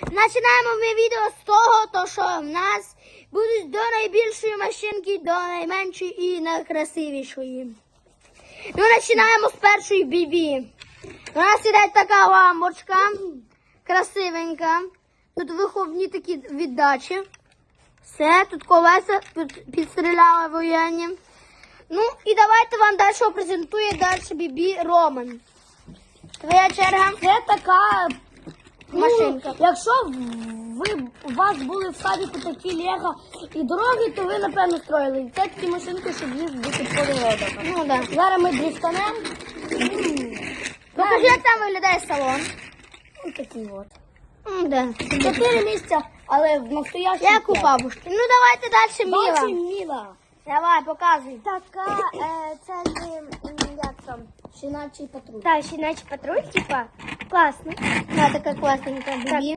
Починаємо ми відео з того, то що в нас будуть до найбільшої машинки, до найменшої і найкрасивішої. Ну, починаємо з першої бібі. У нас іде така лампочка, красивенька. Тут виховні такі віддачі. Все, тут колеса підстріляли воєнні. Ну і давайте вам далі презентує далі бібі Роман. Твоя черга. Це така якщо ви у вас були в садіку такі лего і дороги, то ви напевно строїли. Це такі машинки, щоб їздити по дорогах. Ну да. Зараз ми дріфтанем. Покажи, як там виглядає салон. Ось такий от. М, Да. Чотири місця, але в настоящій. Як у бабушки. Ну давайте далі Бачи, Міла. Міла. Давай, показуй. Така, е, це не м, як там. Щеначий патруль. Та, щіночий патруль, типа, класно. Да, такая класненька бібі.